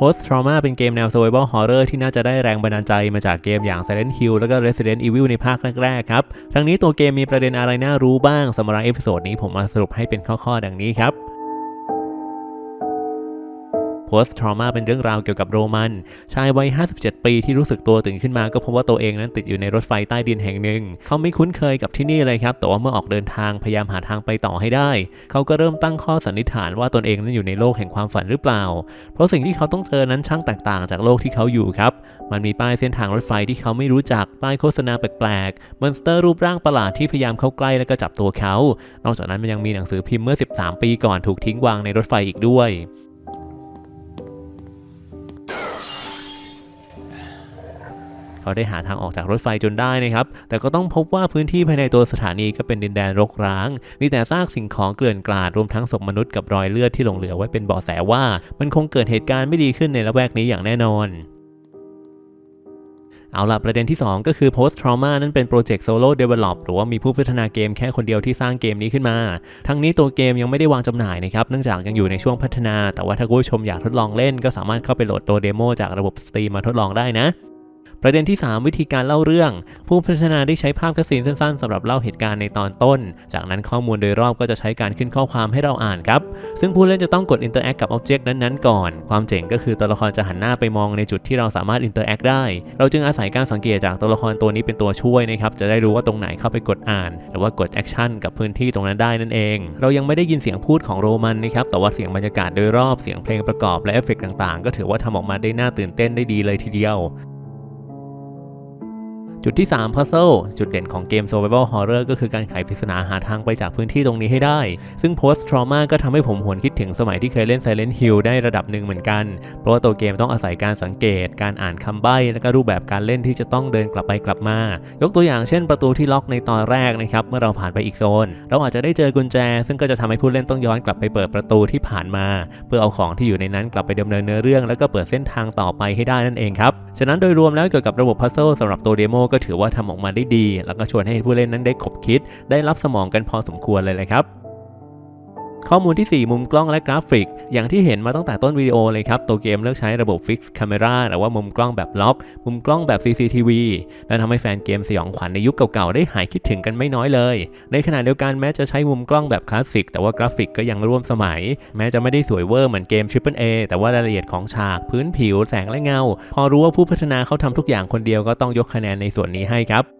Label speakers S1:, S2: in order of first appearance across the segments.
S1: Post Trauma เป็นเกมแนว Survival Horror ที่น่าจะได้แรงบันดาลใจมาจากเกมอย่าง Silent Hill แล้วก็ Resident Evil ในภาคแรกๆครับ ทั้งนี้ตัวเกมมีประเด็นอะไรน่ารู้บ้างสำหรับเอพิโซดนี้ผมมาสรุปให้เป็นข้อๆ ดังนี้ครับ Post Trauma เป็นเรื่องราวเกี่ยวกับโรมัน ชายวัย 57 ปีที่รู้สึกตัวตื่นขึ้นมาก็พบว่าตัวเองนั้นติดอยู่ในรถไฟใต้ดินแห่งหนึ่ง เขาไม่คุ้นเคยกับที่นี่เลยครับ แต่ว่าเมื่อออกเดินทางพยายามหาทางไปต่อให้ได้ เขาก็เริ่มตั้งข้อสันนิษฐานว่าตนเองนั้นอยู่ในโลกแห่งความฝันหรือเปล่า เพราะสิ่งที่เขาต้องเจอนั้นช่างแตกต่างจากโลกที่เขาอยู่ครับ มันมีป้ายเส้นทางรถไฟที่เขาไม่รู้จัก ป้ายโฆษณาแปลกๆมอนสเตอร์รูปร่างประหลาดที่พยายามเข้าใกล้และก็จับตัวเขา นอกจากนั้นมันยังมีหนังสือพิมพ์เมื่อ 13 ปีก่อนถูกทิ้งวางในรถไฟอีกด้วย เขาได้หาทางออกจากรถไฟจนได้นะครับ แต่ก็ต้องพบว่าพื้นที่ภายในตัวสถานีก็เป็นดินแดนรกร้าง มีแต่ซากสิ่งของเกลื่อนกลาดรวมทั้งศพมนุษย์กับรอยเลือดที่หลงเหลือไว้เป็นเบาะแสว่า มันคงเกิดเหตุการณ์ไม่ดีขึ้นในละแวกนี้อย่างแน่นอนเอาล่ะประเด็นที่ 2 ก็คือ post trauma นั้นเป็นโปรเจกต์ solo develop หรือว่ามีผู้พัฒนาเกมแค่คนเดียวที่สร้างเกมนี้ขึ้นมา ทั้งนี้ตัวเกมยังไม่ได้วางจำหน่ายนะครับ เนื่องจากยังอยู่ในช่วงพัฒนา แต่ว่าถ้าผู้ชมอยากทดลองเล่น ก็สามารถเข้าไปโหลดตัวเดโมจากระบบ Steam มาทดลองได้นะ ประเด็นที่ 3 วิธีการเล่าเรื่อง ผู้พัฒนาได้ใช้ภาพคัสซีนสั้นๆสำหรับเล่าเหตุการณ์ในตอนต้น จากนั้นข้อมูลโดยรอบก็จะใช้การขึ้นข้อความให้เราอ่านครับ ซึ่งผู้เล่นจะต้องกด interact กับ object นั้นๆ ก่อน ความเจ๋งก็คือตัวละครจะหันหน้าไปมองในจุดที่เราสามารถ interact ได้ เราจึงอาศัยการสังเกตจากตัวละครตัวนี้เป็นตัวช่วยนะครับ จะได้รู้ว่าตรงไหนเข้าไปกดอ่าน หรือว่ากด action กับพื้นที่ตรงนั้นได้นั่นเอง เรายังไม่ได้ยินเสียงพูดของโรมันนะครับ แต่ว่าเสียงบรรยากาศโดยรอบ เสียงเพลงประกอบและเอฟเฟกต่างๆ ก็ถือว่าทำออกมาได้น่าตื่นเต้นได้ดีเลยทีเดียว จุดที่ 3 Puzzle จุดเด่นของเกม Survival Horror ก็คือการไขปริศนาหาทางไปจากพื้นที่ตรงนี้ให้ได้ ซึ่ง Post Trauma ก็ทำให้ผมหวนคิดถึงสมัยที่เคยเล่น Silent Hill ได้ระดับหนึ่งเหมือนกัน เพราะว่าตัวเกมต้องอาศัยการสังเกต การอ่านคำใบ้ และก็รูปแบบการเล่นที่จะต้องเดินกลับไปกลับมา ยกตัวอย่างเช่น ประตูที่ล็อกในตอนแรกนะครับ เมื่อเราผ่านไปอีกโซน เราอาจจะได้เจอกุญแจ ซึ่งก็จะทำให้ผู้เล่นต้องย้อนกลับไปเปิดประตูที่ผ่านมา เพื่อเอาของที่อยู่ในนั้นกลับไปดำเนินเนื้อเรื่อง แล้วก็เปิดเส้นทางต่อไปให้ได้นั่นเองครับ ฉะนั้นโดยรวมแล้วเกี่ยวกับระบบพัซเซิลสำหรับตัวเดโมก็็ถือว่าทำออกมาได้ดี แล้วก็ชวนให้ผู้เล่นนั้นได้ขบคิด ได้รับสมองกันพอสมควรเลยเลยครับ ข้อมูลที่ 4 มุมกล้องและกราฟิก อย่างที่เห็นมาตั้งแต่ต้นวิดีโอเลยครับ ตัวเกมเลือกใช้ระบบ Fixed Camera หรือว่ามุมกล้องแบบล็อก มุมกล้องแบบ CCTV และทำให้แฟนเกมสยองขวัญในยุคเก่าๆ ได้หายคิดถึงกันไม่น้อยเลย ในขณะเดียวกันแม้จะใช้มุมกล้องแบบคลาสสิกแต่ว่ากราฟิกก็ยังร่วมสมัย แม้จะไม่ได้สวยเวอร์เหมือนเกม Triple A แต่ว่ารายละเอียดของฉาก พื้นผิว แสงและเงา พอรู้ว่าผู้พัฒนาเขาทำทุกอย่างคนเดียวก็ต้องยกคะแนนในส่วนนี้ให้ครับ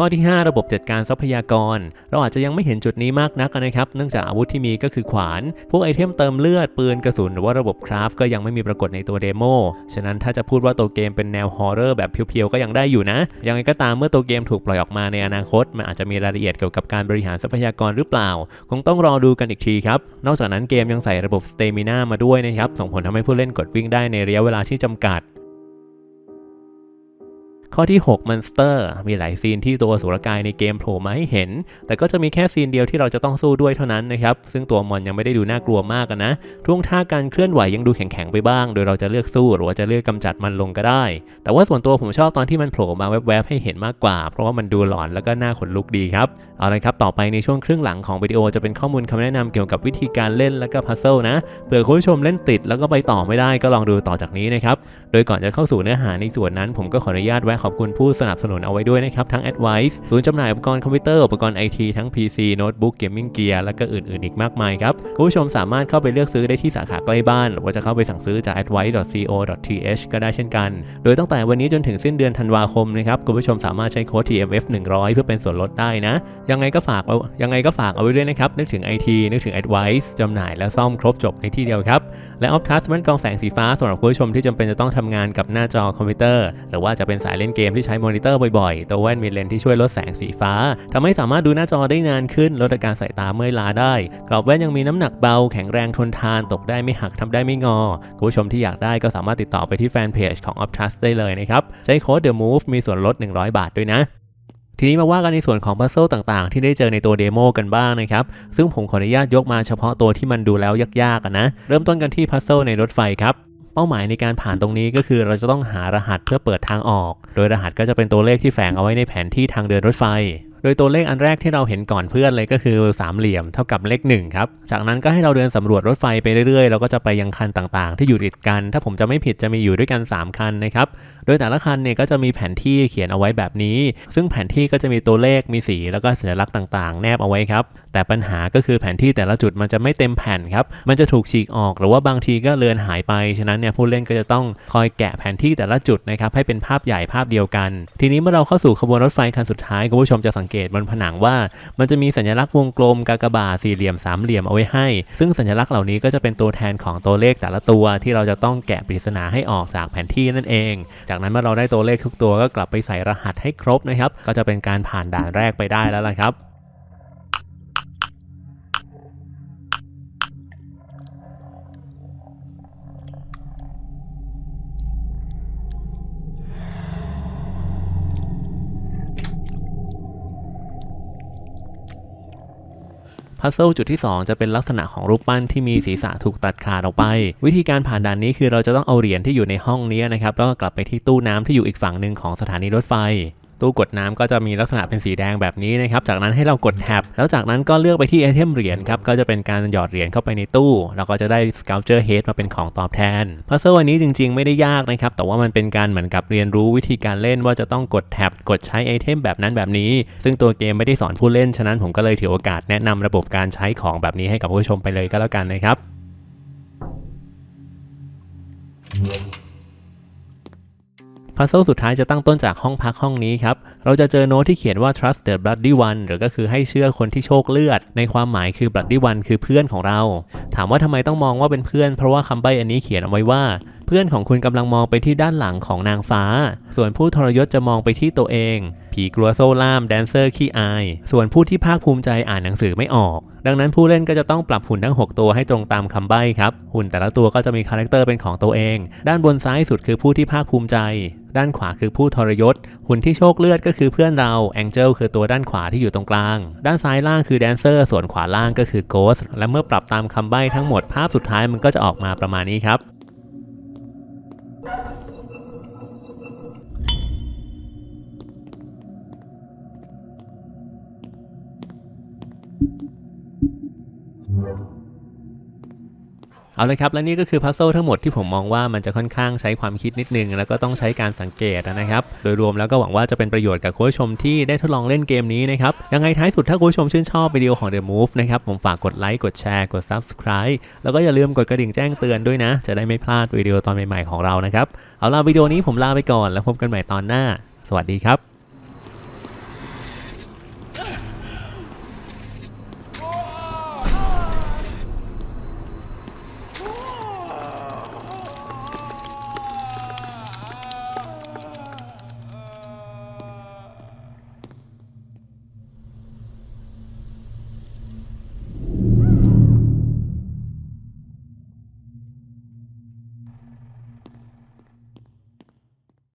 S1: ข้อที่ 5 ระบบจัดการทรัพยากร เราอาจจะยังไม่เห็นจุดนี้มากนักนะครับ เนื่องจากอาวุธที่มีก็คือขวาน พวกไอเทมเติมเลือด ปืนกระสุน หรือว่าระบบคราฟก็ยังไม่มีปรากฏในตัวเดโม ฉะนั้นถ้าจะพูดว่าตัวเกมเป็นแนวฮอร์เรอร์แบบเพียวๆ ก็ยังได้อยู่นะ ยังไงก็ตามเมื่อตัวเกมถูกปล่อยออกมาในอนาคต มันอาจจะมีรายละเอียดเกี่ยวกับการบริหารทรัพยากรหรือเปล่า คงต้องรอดูกันอีกทีครับ นอกจากนั้นเกมยังใส่ระบบสเตมินามาด้วยนะครับ ส่งผลทำให้ผู้เล่นกดวิ่งได้ในระยะเวลาที่จำกัด ข้อที่ 6 Monster มีหลายซีนที่ตัวสุรกายในเกมโผล่มาให้เห็น แต่ก็จะมีแค่ซีนเดียวที่เราจะต้องสู้ด้วยเท่านั้นนะครับ ซึ่งตัวมอนยังไม่ได้ดูน่ากลัวมากนะท่วงท่าการเคลื่อนไหวยังดูแข็งๆไปบ้าง โดยเราจะเลือกสู้หรือว่าจะเลือกกำจัดมันลงก็ได้ แต่ว่าส่วนตัวผมชอบตอนที่มันโผล่มาแวบๆให้เห็นมากกว่า เพราะว่ามันดูหลอนแล้วก็น่าขนลุกดีครับ เอาละครับ ต่อไปในช่วงครึ่งหลังของวิดีโอจะเป็นข้อมูลคำแนะนำเกี่ยวกับวิธีการเล่นและก็พัซเซิลนะ เผื่อคุณผู้ชมเล่นติดแล้วก็ไปต่อไม่ได้ก็ลองดูต่อจากนี้นะครับ โดยก่อนจะเข้าสู่เนื้อหาในส่วนนั้น ผมก็ขออนุญาตแวะขอบคุณผู้สนับสนุนเอาไว้ด้วยนะครับ ทั้ง Advice ศูนย์จำหน่ายอุปกรณ์คอมพิวเตอร์อุปกรณ์ไอทีทั้ง PC โน้ตบุ๊กเกมมิ่งเกียร์และก็อื่นๆอีกมากมายครับคุณผู้ชมสามารถเข้าไปเลือกซื้อได้ที่สาขาใกล้บ้านหรือว่าจะเข้าไปสั่งซื้อจาก advice.co.th ก็ได้เช่นกัน โดยตั้งแต่วันนี้จนถึงสิ้นเดือนธันวาคมนะครับคุณผู้ชมสามารถใช้โค้ด TMF 100 เพื่อเป็นส่วนลดได้นะ ยังไงก็ฝากเอายังไงก็ฝากเอาไว้ด้วยนะครับนึกถึง IT นึกถึง Advice จำหน่ายและซ่อมครบจบในที่เดียวครับและ Optus แว่นกองแสงสีฟ้าสำหรับคุณผู้ชมที่จำเป็นจะต้องทำงานกับหน้าจอคอมพิวเตอร์ หรือว่าจะเป็นสายเล่นเกมที่ใช้มอนิเตอร์บ่อยๆ ตัวแว่นมีเลนที่ช่วยลดแสงสีฟ้าทำให้สามารถดูหน้าจอได้นานขึ้น ลดอาการสายตาเมื่อยล้าได้ กรอบแว่นยังมีน้ำหนักเบา แข็งแรงทนทาน ตกได้ไม่หักทำได้ไม่งอ คุณผู้ชมที่อยากได้ก็สามารถติดต่อไปที่แฟนเพจของ Optus ได้เลยนะครับ ใช้โค้ด The Move มีส่วนลด 100 บาทด้วยนะทีนี้มาว่ากันในส่วนของพัซเซิลต่างๆ ที่ได้เจอในตัวเดโมกันบ้างนะครับ ซึ่งผมขออนุญาตยกมาเฉพาะตัวที่มันดูแล้วยากๆกันนะ เริ่มต้นกันที่พัซเซิลในรถไฟครับ เป้าหมายในการผ่านตรงนี้ก็คือเราจะต้องหารหัสเพื่อเปิดทางออก โดยรหัสก็จะเป็นตัวเลขที่แฝงเอาไว้ในแผนที่ทางเดินรถไฟ โดยตัวเลขอันแรกที่เราเห็นก่อนเพื่อนเลยก็คือสามเหลี่ยมเท่ากับเลข1ครับ จากนั้นก็ให้เราเดินสำรวจรถไฟไปเรื่อยๆ เราก็จะไปยังคันต่างๆ ที่อยู่ติดกัน ถ้าผมจะไม่ผิดจะมีอยู่ด้วยกัน 3 คันนะครับ โดยแต่ละคันเนี่ยก็จะมีแผนที่เขียนเอาไว้แบบนี้ ซึ่งแผนที่ก็จะมีตัวเลขมีสี แล้วก็สัญลักษณ์ต่างๆ แนบเอาไว้ครับ แต่ปัญหาก็คือแผนที่แต่ละจุดมันจะไม่เต็มแผ่นครับ มันจะถูกฉีกออก หรือว่าบางทีก็เลือนหายไป ฉะนั้นเนี่ยผู้เล่นก็จะต้องคอยแกะแผนที่แต่ละจุดนะครับให้เป็นภาพใหญ่ภาพเดียวกัน ทีนี้เมื่อเราเข้าสู่ขบวนรถไฟคันสุดท้ายคุณผู้ชมจะสังเกตบนผนังว่า มันจะมีสัญลักษณ์วงกลมกากบาทสี่เหลี่ยมสามเหลี่ยมเอาไว้ให้ ซึ่งสัญลักษณ์เหล่านี้ก็จะเป็นตัวแทนของตัวเลขแต่ละตัว ที่เราจะต้องแกะปริศนาให้ออกจากแผนที่นั่นเอง จากากนั้นเมื่อเราได้ตัวเลขทุกตัวก็กลับไปใส่รหัสให้ครบนะครับ ก็จะเป็นการผ่านด่านแรกไปได้แล้วล่ะครับ พัซเซิลจุดที่ 2 จะเป็นลักษณะของรูปปั้นที่มีศีรษะถูกตัดขาดออกไป วิธีการผ่านด่านนี้คือเราจะต้องเอาเหรียญที่อยู่ในห้องนี้นะครับแล้วก็กลับไปที่ตู้น้ำที่อยู่อีกฝั่งหนึ่งของสถานีรถไฟ ตู้กดน้ำก็จะมีลักษณะเป็นสีแดงแบบนี้นะครับ จากนั้นให้เรากดแท็บแล้วจากนั้นก็เลือกไปที่ไอเทมเหรียญครับ ก็จะเป็นการหยอดเหรียญเข้าไปในตู้แล้วก็จะได้ sculpture head มาเป็นของตอบแทนพัซเซิลอันนี้จริงๆ ไม่ได้ยากนะครับ แต่ว่ามันเป็นการเหมือนกับเรียนรู้วิธีการเล่นว่าจะต้องกดแท็บกดใช้ไอเทมแบบนั้นแบบนี้ ซึ่งตัวเกมไม่ได้สอนผู้เล่น ฉะนั้นผมก็เลยถือโอกาสแนะนำระบบการใช้ของแบบนี้ให้กับผู้ชมไปเลยก็แล้วกันนะครับ พัซเซิลสุดท้ายจะตั้งต้นจากห้องพักห้องนี้ครับ เราจะเจอโน้ตที่เขียนว่า trust the bloody one หรือก็คือให้เชื่อคนที่โชคเลือด ในความหมายคือ bloody one คือเพื่อนของเรา ถามว่าทำไมต้องมองว่าเป็นเพื่อน เพราะว่าคำใบ้อันนี้เขียนเอาไว้ว่า เพื่อนของคุณกำลังมองไปที่ด้านหลังของนางฟ้า ส่วนผู้ทรยศจะมองไปที่ตัวเอง ผีกลัวโซ่ล่ามแดนเซอร์ขี้อาย ส่วนผู้ที่ภาคภูมิใจอ่านหนังสือไม่ออก ดังนั้นผู้เล่นก็จะต้องปรับหุ่นทั้ง 6 ตัวให้ตรงตามคำใบ้ครับ หุ่นแต่ละตัวก็จะมีคาแรคเตอร์เป็นของตัวเอง ด้านบนซ้ายสุดคือผู้ที่ภาคภูมิใจ ด้านขวาคือผู้ทรยศ หุ่นที่โชคเลือดก็คือเพื่อนเราแองเจิลคือตัวด้านขวาที่อยู่ตรงกลาง ด้านซ้ายล่างคือแดนเซอร์ ส่วนขวาล่างก็คือโกสและเมื่อปรับตามคำใบ้ทั้งหมดภาพสุดท้ายมันก็จะออกมาประมาณนี้ครับ เอาเลยครับ และนี่ก็คือพัซเซิลทั้งหมดที่ผมมองว่ามันจะค่อนข้างใช้ความคิดนิดนึง แล้วก็ต้องใช้การสังเกตนะครับ โดยรวมแล้วก็หวังว่าจะเป็นประโยชน์กับคุณผู้ชมที่ได้ทดลองเล่นเกมนี้นะครับ ยังไงท้ายสุดถ้าคุณผู้ชมชื่นชอบวิดีโอของ The Move นะครับ ผมฝากกดไลค์ กดแชร์ กด Subscribe แล้วก็อย่าลืมกดกระดิ่งแจ้งเตือนด้วยนะ จะได้ไม่พลาดวิดีโอตอนใหม่ๆของเรานะครับ เอาล่ะวิดีโอนี้ผมลาไปก่อนแล้วพบกันใหม่ตอนหน้า สวัสดีครับ